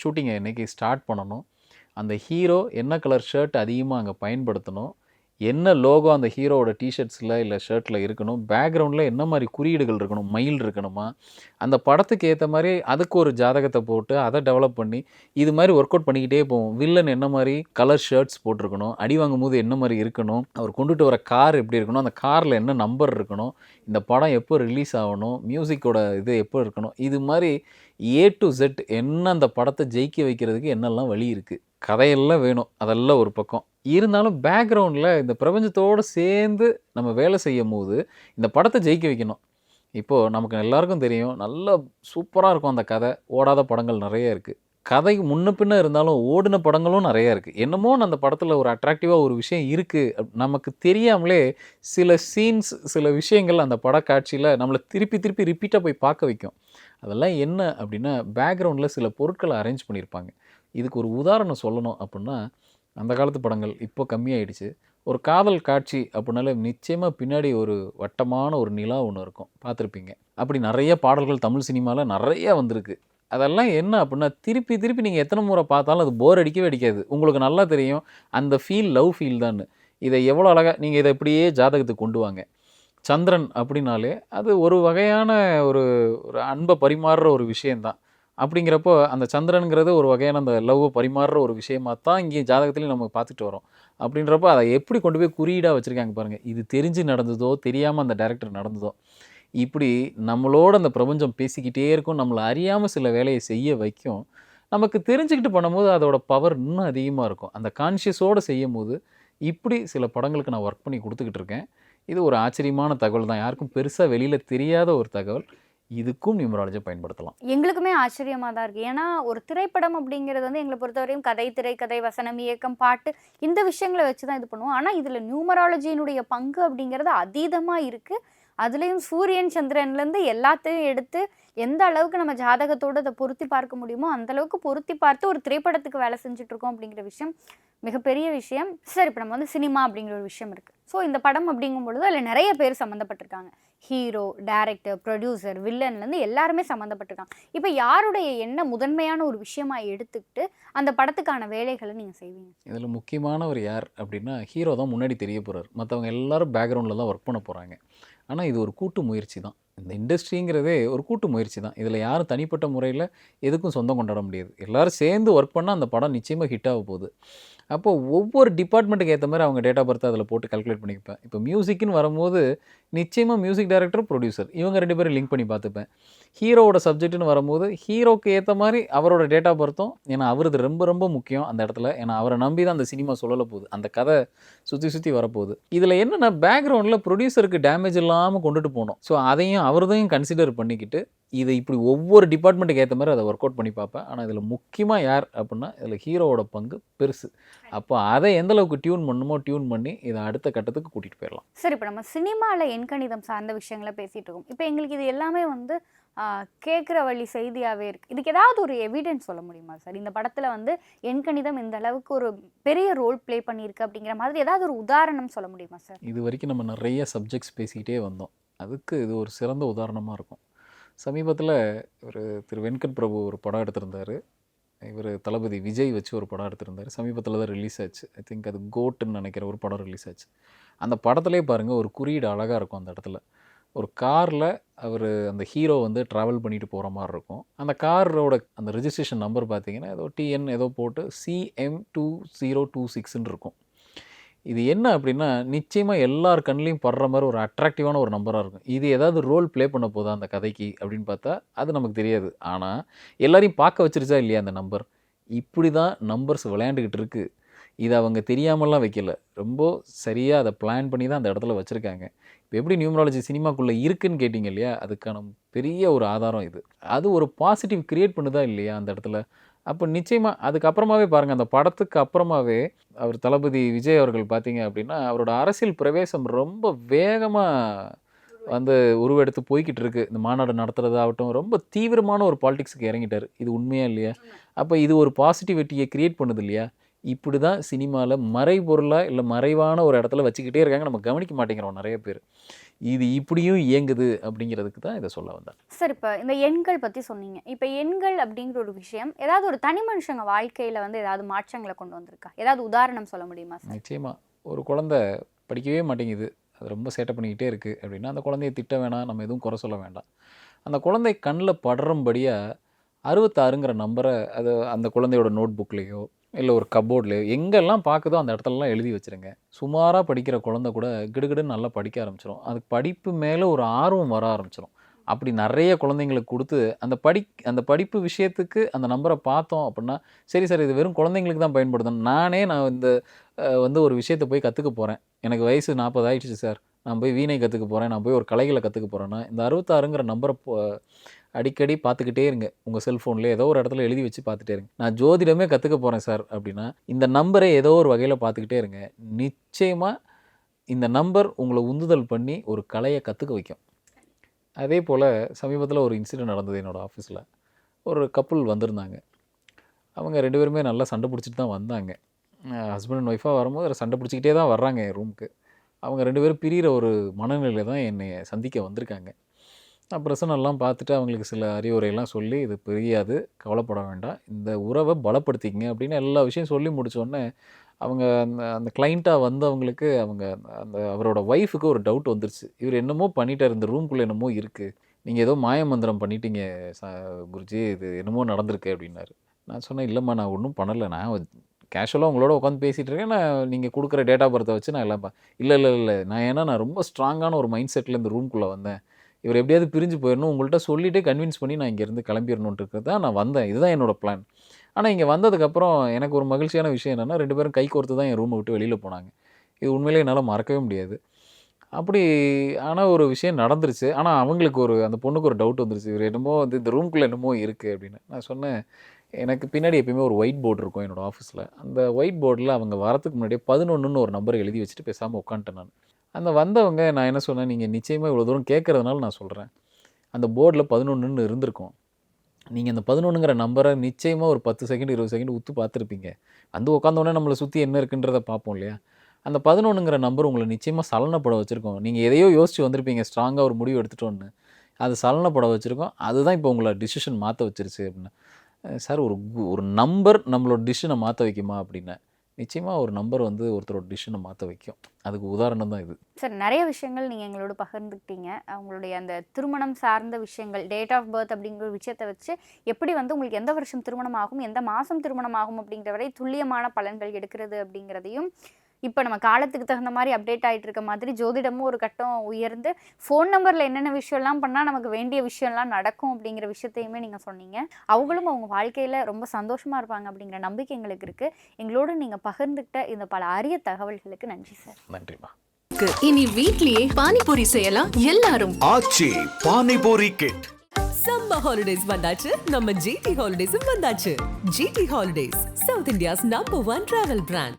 [SPEAKER 5] ஷூட்டிங்கை என்னைக்கு ஸ்டார்ட் பண்ணணும் அந்த ஹீரோ என்ன கலர் ஷர்ட் அதிகமாக அங்கே பயன்படுத்தணும்? என்ன லோகோ அந்த ஹீரோவோட டிஷர்ட்ஸில் இல்லை ஷர்ட்டில் இருக்கணும்? பேக்ரவுண்டில் என்ன மாதிரி குறியீடுகள் இருக்கணும்? மயில் இருக்கணுமா? அந்த படத்துக்கு ஏற்ற மாதிரி அதுக்கு ஒரு ஜாதகத்தை போட்டு அதை டெவலப் பண்ணி இது மாதிரி ஒர்க் அவுட் பண்ணிக்கிட்டே போவோம். வில்லன் என்ன மாதிரி கலர் ஷர்ட்ஸ் போட்டிருக்கணும்? அடி வாங்கும் போது என்ன மாதிரி இருக்கணும்? அவர் கொண்டுட்டு வர கார் எப்படி இருக்கணும்? அந்த காரில் என்ன நம்பர் இருக்கணும்? இந்த படம் எப்போ ரிலீஸ் ஆகணும்? மியூசிக்கோட இது எப்போ இருக்கணும்? இது மாதிரி ஏ டு செட் என்ன அந்த படத்தை ஜெயிக்க வைக்கிறதுக்கு என்னெல்லாம் வழி இருக்குது கதையெல்லாம் வேணும். அதெல்லாம் ஒரு பக்கம். இருந்தாலும் பேக்ரவுண்டில் இந்த பிரபஞ்சத்தோடு சேர்ந்து நம்ம வேலை செய்யும் போது இந்த படத்தை ஜெயிக்க வைக்கணும். இப்போது நமக்கு எல்லாருக்கும் தெரியும் நல்ல சூப்பராக இருக்கும் அந்த கதை. ஓடாத படங்கள் நிறைய இருக்குது கதை முன்ன பின்ன இருந்தாலும் ஓடின படங்களும் நிறையா இருக்குது என்னமோ அந்த படத்தில் ஒரு அட்ராக்டிவாக ஒரு விஷயம் இருக்குது நமக்கு தெரியாமலே சில சீன்ஸ் சில விஷயங்கள் அந்த படக்காட்சியில் நம்மளை திருப்பி திருப்பி ரிப்பீட்டாக போய் பார்க்க வைக்கும். அதெல்லாம் என்ன அப்படின்னா பேக்ரவுண்டில் சில பொருட்களை அரேஞ்ச் பண்ணியிருப்பாங்க. இதுக்கு ஒரு உதாரணம் சொல்லணும் அப்படின்னா அந்த காலத்து படங்கள் இப்போ கம்மியாயிடுச்சு. ஒரு காதல் காட்சி அப்படின்னாலே நிச்சயமாக பின்னாடி ஒரு வட்டமான ஒரு நிலா ஒன்று இருக்கும். பார்த்துருப்பீங்க. அப்படி நிறைய பாடல்கள் தமிழ் சினிமாவில் நிறைய வந்திருக்கு. அதெல்லாம் என்ன அப்படின்னா திருப்பி திருப்பி நீங்கள் எத்தனை முறை பார்த்தாலும் அது போர் அடிக்கவே அடிக்காது. உங்களுக்கு நல்லா தெரியும் அந்த ஃபீல் லவ் ஃபீல் தான் இதை எவ்வளோ அழகாக நீங்கள் இதை இப்படியே ஜாதகத்துக்கு கொண்டு வாங்க. சந்திரன் அப்படின்னாலே அது ஒரு வகையான ஒரு ஒரு அன்பை பரிமாறுற ஒரு விஷயந்தான் அப்படிங்கிறப்போ அந்த சந்திரனுங்கிறது ஒரு வகையான அந்த லவ்வை பரிமாறுற ஒரு விஷயமா தான் இங்கே ஜாதகத்துலேயும் நம்ம பார்த்துட்டு வரோம். அப்படின்றப்போ அதை எப்படி கொண்டு போய் குறியீடாக வச்சுருக்காங்க பாருங்கள் இது தெரிஞ்சு நடந்ததோ தெரியாமல் அந்த டைரக்டர் நடந்ததோ. இப்படி நம்மளோட அந்த பிரபஞ்சம் பேசிக்கிட்டே இருக்கும். நம்மளை அறியாமல் சில வேலையை செய்ய வைக்கும். நமக்கு தெரிஞ்சுக்கிட்டு பண்ணும்போது அதோட பவர் இன்னும் அதிகமாக இருக்கும். அந்த கான்ஷியஸோடு செய்யும் போது இப்படி சில படங்களுக்கு நான் ஒர்க் பண்ணி கொடுத்துக்கிட்டு இருக்கேன். இது ஒரு ஆச்சரியமான தகவல் தான். யாருக்கும் பெருசாக வெளியில் தெரியாத ஒரு தகவல். இதுக்கும் நியூமராலஜியை பயன்படுத்தலாம்.
[SPEAKER 6] எங்களுக்குமே ஆச்சரியமாக தான் இருக்குது ஏன்னா ஒரு திரைப்படம் அப்படிங்கிறது வந்து எங்களை பொறுத்தவரையும் கதை திரைக்கதை வசனம் இயக்கம் பாட்டு இந்த விஷயங்களை வச்சு தான் இது பண்ணுவோம். ஆனால் இதில் நியூமராலஜியினுடைய பங்கு அப்படிங்கிறது அதீதமாக இருக்குது அதுலேயும் சூரியன் சந்திரன்லேருந்து எல்லாத்தையும் எடுத்து எந்த அளவுக்கு நம்ம ஜாதகத்தோடு அதை பொருத்தி பார்க்க முடியுமோ அந்த அளவுக்கு பொருத்தி பார்த்து ஒரு திரைப்படத்துக்கு வேலை செஞ்சுட்ருக்கோம் அப்படிங்கிற விஷயம் மிகப்பெரிய விஷயம். சரி இப்போ நம்ம வந்து சினிமா அப்படிங்கிற ஒரு விஷயம் இருக்குது ஸோ இந்த படம் அப்படிங்கும் பொழுது அதில் நிறைய பேர் சம்மந்தப்பட்டிருக்காங்க. ஹீரோ டேரக்டர் ப்ரொடியூசர் வில்லன்லேருந்து எல்லாருமே சம்மந்தப்பட்டிருக்காங்க. இப்போ யாருடைய என்ன முதன்மையான ஒரு விஷயமாக எடுத்துக்கிட்டு அந்த படத்துக்கான வேலைகளை நீங்கள் செய்வீங்க?
[SPEAKER 5] இதில் முக்கியமானவர் யார் அப்படின்னா ஹீரோ தான் முன்னாடி தெரிய போகிறார் மற்றவங்க எல்லாரும் பேக்ரவுண்டில் தான் ஒர்க் பண்ண போகிறாங்க ஆனால் இது ஒரு கூட்டு முயற்சி தான். இந்த இண்டஸ்ட்ரிங்கிறதே ஒரு கூட்டு முயற்சி தான். இதில் யாரும் தனிப்பட்ட முறையில் எதுக்கும் சொந்தம் கொண்டாட முடியாது. எல்லோரும் சேர்ந்து ஒர்க் பண்ணால் அந்த படம் நிச்சயமாக ஹிட் ஆக போகுது. அப்போ ஒவ்வொரு டிபார்ட்மெண்ட்டுக்கு ஏற்ற மாதிரி அவங்க டேட் ஆஃப் பர்த் அதில் போட்டு கால்குலேட் பண்ணிப்பேன் இப்போ மியூசிக்னு வரும்போது நிச்சயமாக மியூசிக் டைரக்டர் ப்ரொடியூசர் இவங்க ரெண்டு பேரும் லிங்க் பண்ணி பார்த்துப்பேன். ஹீரோவோட சப்ஜெக்ட்னு வரும்போது ஹீரோக்கு ஏற்ற மாதிரி அவரோட டேட் ஆஃப் பர்த்தும் ஏன்னா அவரது ரொம்ப ரொம்ப முக்கியம் அந்த இடத்துல. ஏன்னா அவரை நம்பி தான் அந்த சினிமா சொல்லல போகுது. அந்த கதை சுற்றி சுற்றி வரப்போகுது. இதில் என்னென்னா பேக்ரவுண்டில் ப்ரொடியூசருக்கு டேமேஜ் இல்லாமல் கொண்டுட்டு போகணும் ஸோ அதையும் அவரதையும் கன்சிடர் பண்ணிக்கிட்டு இதை இப்படி ஒவ்வொரு டிபார்ட்மெண்ட்டுக்கு ஏற்ற மாதிரி அதை ஒர்க் அவுட் பண்ணி பார்ப்பேன். ஆனால் இதில் முக்கியமாக யார் அப்படின்னா இதில் ஹீரோவோட பங்கு பெருசு. அப்போ அதை எந்த அளவுக்கு டியூன் பண்ணுமோ டியூன் பண்ணி இதை அடுத்த கட்டத்துக்கு கூட்டிகிட்டு போயிடலாம்.
[SPEAKER 6] சரி இப்போ நம்ம சினிமாவில் எண்கணிதம் சார்ந்த விஷயங்களை பேசிகிட்டு இருக்கோம். இப்போ எங்களுக்கு இது எல்லாமே வந்து கேட்குற வழி செய்தியாகவே இருக்குது இதுக்கு ஏதாவது ஒரு எவிடன்ஸ் சொல்ல முடியுமா சார்? இந்த படத்தில் வந்து எண்கணிதம் இந்த அளவுக்கு ஒரு பெரிய ரோல் ப்ளே பண்ணியிருக்கு அப்படிங்கிற மாதிரி ஏதாவது ஒரு உதாரணம் சொல்ல முடியுமா சார்?
[SPEAKER 5] இது வரைக்கும் நம்ம நிறைய சப்ஜெக்ட்ஸ் பேசிக்கிட்டே வந்தோம். அதுக்கு இது ஒரு சிறந்த உதாரணமாக இருக்கும். சமீபத்தில் ஒரு திரு வெங்கட் பிரபு ஒரு படம் எடுத்திருந்தார். இவர் தளபதி விஜய் வச்சு ஒரு படம் எடுத்திருந்தார். சமீபத்தில் தான் ரிலீஸ் ஆச்சு. ஐ திங்க் அது கோட்டுன்னு நினைக்கிற ஒரு படம் ரிலீஸ் ஆச்சு. அந்த படத்துலேயே பாருங்கள் ஒரு குறியீடு அழகாக இருக்கும் அந்த இடத்துல. ஒரு காரில் அவர் அந்த ஹீரோ வந்து ட்ராவல் பண்ணிட்டு போகிற மாதிரி இருக்கும். அந்த காரோட அந்த ரிஜிஸ்ட்ரேஷன் நம்பர் பார்த்தீங்கன்னா ஏதோ டிஎன் ஏதோ போட்டு C M two zero two சிக்ஸ்ன்னு இருக்கும். இது என்ன அப்படின்னா நிச்சயமாக எல்லார் கண்ணிலையும் படுற மாதிரி ஒரு அட்ராக்டிவான ஒரு நம்பராக இருக்கும். இது ஏதாவது ரோல் ப்ளே பண்ண போதா அந்த கதைக்கு அப்படின்னு பார்த்தா அது நமக்கு தெரியாது. ஆனால் எல்லாரையும் பார்க்க வச்சிருச்சா இல்லையா அந்த நம்பர் இப்படி தான் நம்பர்ஸ் விளையாண்டுக்கிட்டு இருக்குது இது அவங்க தெரியாமலாம் வைக்கல. ரொம்ப சரியாக அதை பிளான் பண்ணி தான் அந்த இடத்துல வச்சுருக்காங்க. இப்போ எப்படி நியூமராலஜி சினிமாக்குள்ளே இருக்குன்னு கேட்டிங்க இல்லையா? அதுக்கான பெரிய ஒரு ஆதாரம் இது. அது ஒரு பாசிட்டிவ் கிரியேட் பண்ணுதா இல்லையா அந்த இடத்துல? அப்போ நிச்சயமாக அதுக்கப்புறமாவே பாருங்கள் அந்த படத்துக்கு அப்புறமாவே அவர் தளபதி விஜய் அவர்கள் பார்த்தீங்க அப்படின்னா அவரோட அரசியல் பிரவேசம் ரொம்ப வேகமாக வந்து உருவெடுத்து போய்கிட்டு இருக்கு. இந்த மாநாடு நடத்துறதாகட்டும் ரொம்ப தீவிரமான ஒரு பாலிடிக்ஸுக்கு இறங்கிட்டார். இது உண்மையாக இல்லையா? அப்போ இது ஒரு பாசிட்டிவிட்டியை க்ரியேட் பண்ணுது இல்லையா? இப்படி தான் சினிமாவில் மறைபொருளாக இல்லை மறைவான ஒரு இடத்துல வச்சுக்கிட்டே இருக்காங்க. நம்ம கவனிக்க மாட்டேங்கிறோம் நிறைய பேர். இது இப்படியும் இயங்குது அப்படிங்கிறதுக்கு தான் இதை சொல்ல வந்தேன்.
[SPEAKER 6] சார் இப்போ இந்த எண்கள் பற்றி சொன்னீங்க. இப்போ எண்கள் அப்படிங்கிற ஒரு விஷயம் ஏதாவது ஒரு தனி மனுஷங்க வாழ்க்கையில் வந்து ஏதாவது மாற்றங்களை கொண்டு வந்திருக்கா? ஏதாவது உதாரணம் சொல்ல முடியுமா சார்?
[SPEAKER 5] நிச்சயமாக ஒரு குழந்தை படிக்கவே மாட்டேங்குது. அது ரொம்ப சேட்டை பண்ணிக்கிட்டே இருக்குது அப்படின்னா அந்த குழந்தைய திட்ட வேணாம். நம்ம எதுவும் குறை சொல்ல வேண்டாம். அந்த குழந்தை கண்ணில் படுறபடியாக அறுபத்தாறுங்கிற நம்பரை அது அந்த குழந்தையோட நோட் புக்லேயோ இல்லை ஒரு கபோர்ட்லேயோ எங்கெல்லாம் பார்க்குதோ அந்த இடத்துலலாம் எழுதி வச்சுருங்க. சுமாராக படிக்கிற குழந்தை கூட கிடுகிடுன்னு நல்லா படிக்க ஆரம்பிச்சிடும் அது படிப்பு மேலே ஒரு ஆர்வம் வர ஆரம்பிச்சிடும் அப்படி நிறைய குழந்தைங்களுக்கு கொடுத்து அந்த படி அந்த படிப்பு விஷயத்துக்கு அந்த நம்பரை பார்த்தோம் அப்படின்னா சரி சார் இது வெறும் குழந்தைங்களுக்கு தான் பயன்படுத்தணும் நானே நான் இந்த வந்து ஒரு விஷயத்தை போய் கற்றுக்க போகிறேன் எனக்கு வயசு நாற்பது ஆயிடுச்சு சார். நான் போய் வீணை கற்றுக்க போகிறேன் நான் போய் ஒரு கலைகளை கற்றுக்க போகிறேன்னா இந்த அறுபத்தாறுங்கிற நம்பரை போ- அடிக்கடி பார்த்துக்கிட்டே இருங்க. உங்கள் செல்ஃபோனில் ஏதோ ஒரு இடத்துல எழுதி வச்சு பார்த்துட்டே இருங்க. நான் ஜோதிடமே கற்றுக்க போகிறேன் சார் அப்படின்னா இந்த நம்பரை ஏதோ ஒரு வகையில் பார்த்துக்கிட்டே இருங்க. நிச்சயமாக இந்த நம்பர் உங்களை உந்துதல் பண்ணி ஒரு கலையை கற்றுக்க வைக்கும். அதே போல் சமீபத்தில் ஒரு இன்சிடென்ட் நடந்தது என்னோடய ஆஃபீஸில் ஒரு கப்புள் வந்திருந்தாங்க. அவங்க ரெண்டு பேருமே நல்லா சண்டை பிடிச்சிட்டு தான் வந்தாங்க. ஹஸ்பண்ட் அண்ட் ஒய்ஃபாக வரும்போது சண்டை பிடிச்சிக்கிட்டே தான் வர்றாங்க என் ரூமுக்கு அவங்க ரெண்டு பேரும் பிரிகிற ஒரு மனநிலையில தான் என்னை சந்திக்க வந்திருக்காங்க. நான் பிரச்சனைலாம் பார்த்துட்டு அவங்களுக்கு சில அறிவுரையெல்லாம் சொல்லி இது பெரியாது கவலைப்பட வேண்டாம். இந்த உறவை பலப்படுத்திக்கங்க அப்படின்னு எல்லா விஷயம் சொல்லி முடித்தோடனே அவங்க அந்த அந்த கிளைண்ட்டாக வந்தவங்களுக்கு அவங்க அந்த அவரோட ஒய்ஃபுக்கு ஒரு டவுட் வந்துருச்சு. இவர் என்னமோ பண்ணிட்டார் இந்த ரூம்குள்ளே என்னமோ இருக்குது நீங்கள் ஏதோ மாயமந்திரம் பண்ணிட்டீங்க ச குருஜி. இது என்னமோ நடந்திருக்கு அப்படின்னாரு. நான் சொன்னேன் இல்லைம்மா நான் ஒன்றும் பண்ணலை. நான் கேஷுவலாக உங்களோட உட்காந்து பேசிகிட்டு இருக்கேன். நான் நீங்கள் கொடுக்குற டேட்டா பர்த்தை வச்சு நான் எல்லாம் இல்லை இல்லை இல்லை நான் ஏன்னா நான் ரொம்ப ஸ்ட்ராங்கான ஒரு மைண்ட் செட்டில் இந்த ரூம்குள்ளே வந்தேன். இவர் எப்படியாவது பிரிஞ்சு போயிடணும் உங்கள்கிட்ட சொல்லிவிட்டு கன்வின்ஸ் பண்ணி நான் இங்கேருந்து கிளம்பிடணுன்ட்டு தான் நான் வந்தேன். இதுதான் என்னோடய பிளான் ஆனால் இங்கே வந்ததுக்கப்புறம் எனக்கு ஒரு மகிழ்ச்சியான விஷயம் என்னென்னா ரெண்டு பேரும் கை கோர்த்து தான் என் ரூமை விட்டு வெளியில் போனாங்க. இது உண்மையிலே என்னால் மறக்கவே முடியாது. அப்படி ஆனால் ஒரு விஷயம் நடந்துருச்சு. ஆனால் அவங்களுக்கு ஒரு அந்த பொண்ணுக்கு ஒரு டவுட் வந்துருச்சு. இவர் என்னமோ வந்து இந்த ரூம்குள்ளே என்னமோ இருக்குது அப்படின்னு. நான் சொன்னேன் எனக்கு பின்னாடி எப்பயுமே ஒரு ஒயிட் போர்டு இருக்கும் என்னோடய ஆஃபீஸில் அந்த ஒயிட் போர்டில் அவங்க வரத்துக்கு முன்னாடியே பதினொன்றுன்னு ஒரு நம்பர் எழுதி வச்சுட்டு பேசாமல் உட்காந்துட்டேன் நான். அந்த வந்தவங்க நான் என்ன சொன்னேன் நீங்கள் நிச்சயமாக இவ்வளோ தூரம் கேட்குறதுனால நான் சொல்கிறேன் அந்த போர்டில் பதினொன்றுன்னு இருந்திருக்கும். நீங்கள் அந்த பதினொன்றுங்கிற நம்பரை நிச்சயமாக ஒரு பத்து செகண்ட் இருபது செகண்ட் உத்து பார்த்துருப்பீங்க. வந்து உட்காந்தோடனே நம்மளை சுற்றி என்ன இருக்குன்றதை பார்ப்போம் இல்லையா? அந்த பதினொன்றுங்கிற நம்பர் உங்களை நிச்சயமாக சலனப்பட வச்சுருக்கோம். நீங்கள் எதையோ யோசிச்சு வந்திருப்பீங்க ஸ்ட்ராங்காக ஒரு முடிவு எடுத்துட்டோன்னு அது சலனப்பட வச்சுருக்கோம். அதுதான் இப்போ உங்களை டிசிஷன் மாற்ற வச்சிருச்சு அப்படின்னு. சார் ஒரு ஒரு நம்பர் நம்மளோட டிசிஷனை மாற்ற வைக்குமா அப்படின்னா. நிச்சயமாக ஒரு நம்பர் வந்து ஒருத்தரோட டிசிஷனை மாற்ற வைக்கும். அதுக்கு உதாரணம் தான் இது.
[SPEAKER 6] சார் நிறைய விஷயங்கள் நீங்கள் எங்களோட பகிர்ந்துக்கிட்டீங்க. அவங்களுடைய அந்த திருமணம் சார்ந்த விஷயங்கள் டேட் ஆஃப் பர்த் அப்படிங்கிற விஷயத்தை வச்சு எப்படி வந்து உங்களுக்கு எந்த வருஷம் திருமணம் ஆகும் எந்த மாதம் திருமணம் ஆகும் அப்படிங்கிற வரை துல்லியமான பலன்கள் எடுக்கிறது அப்படிங்கிறதையும் இப்போ நம்ம காலத்துக்கு தகுந்த மாதிரி அப்டேட் ஆகிட்டு இருக்க மாதிரி ஜோதிடமும் ஒரு கட்டம் உயர்ந்து ஃபோன் நம்பரில் என்னென்ன விஷயம்லாம் பண்ணால் நமக்கு வேண்டிய விஷயம்லாம் நடக்கும் அப்படிங்கிற விஷயத்தையுமே நீங்கள் சொன்னீங்க. அவங்களும் அவங்க வாழ்க்கையில் ரொம்ப சந்தோஷமாக இருப்பாங்க அப்படிங்கிற நம்பிக்கை எங்களுக்கு இருக்குது எங்களோட நீங்கள் பகிர்ந்துக்கிட்ட இந்த பல அரிய தகவல்களுக்கு நன்றி சார்
[SPEAKER 5] நன்றிம்மா.
[SPEAKER 1] இனி வீட்லயே பானிபூரி செய்யலாம் எல்லாரும்.
[SPEAKER 2] Aachi panipuri kit
[SPEAKER 3] summer holidays வந்தாச்சு. நம்ம ஜிடி ஹாலிடேஸும் வந்தாச்சு. GT holidays south India's number one travel brand